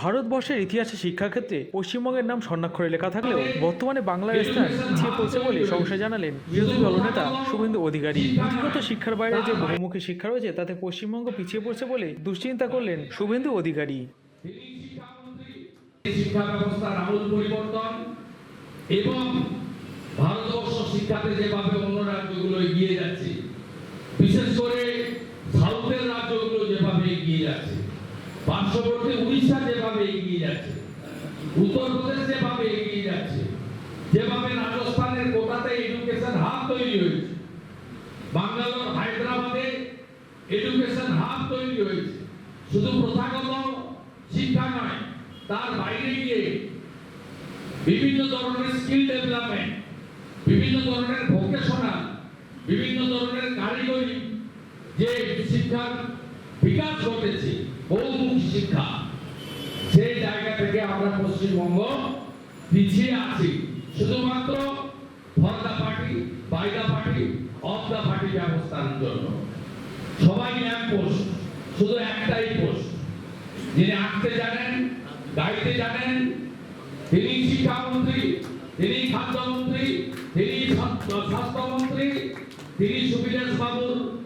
ভারতবর্ষের ইতিহাসে শিক্ষাক্ষেত্রে পশ্চিমবঙ্গের নাম স্বর্ণাক্ষরে লেখা থাকলেও বর্তমানে বাংলার স্থান পিছিয়ে পড়ছে বলে সংশয় জানালেন বিরোধী দলনেতা শুভেন্দু অধিকারী। পুঁথিগত শিক্ষার বাইরে যে বহুমুখী শিক্ষা রয়েছে, তাতে পশ্চিমবঙ্গ পিছিয়ে পড়ছে বলে দুশ্চিন্তা করলেন শুভেন্দু অধিকারী। শিক্ষা ব্যবস্থার আমূল পরিবর্তন এবং ভারতবর্ষ শিক্ষাতে যেভাবে অন্য রাজ্যগুলো এগিয়ে যাচ্ছে, বিশেষ করে সাউথের রাজ্যগুলো যেভাবে এগিয়ে যাচ্ছে পার্শ্ববর্তী উড়িষ্যা যেভাবে এগিয়ে যাচ্ছে উত্তরপ্রদেশ যেভাবে এগিয়ে যাচ্ছে, যেভাবে রাজস্থানের কোটাতে এডুকেশন হাব তৈরি হয়েছে বাঙ্গালোর হায়দ্রাবাদে এডুকেশন হাব তৈরি হয়েছে, শুধু প্রথাগত শিক্ষা নয়, তার বাইরে গিয়ে বিভিন্ন ধরনের স্কিল ডেভেলপমেন্ট বিভিন্ন ধরনের ভোকেশনাল বিভিন্ন ধরনের কারিগরি যে শিক্ষার বিকাশ ঘটেছে। বহুমুখী শিক্ষা। সেই জায়গা থেকে আমরা পশ্চিমবঙ্গ পিছিয়ে আছি। শুধুমাত্র for the party by the party of the party ব্যবস্থার জন্য। সবাই এক পোস্ট, শুধু একটাই পোস্ট। যিনি আঁকতে জানেন, গাইতে জানেন, তিনি শিক্ষামন্ত্রী, তিনি খাদ্যমন্ত্রী, তিনি স্বাস্থ্য- স্বাস্থ্যমন্ত্রী, তিনি সুবিদেশ বাবুর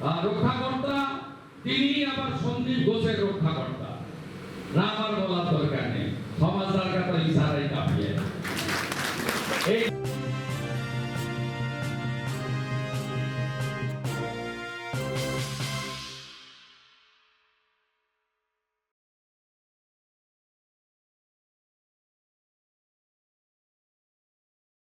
রক্ষাকর্তা তিনি আবার সন্দীপ ঘোষের রক্ষাকর্তা। না আমার বলার দরকার নেই। সমাজদার কথা ইশারাই কাঁপিয়ে। এই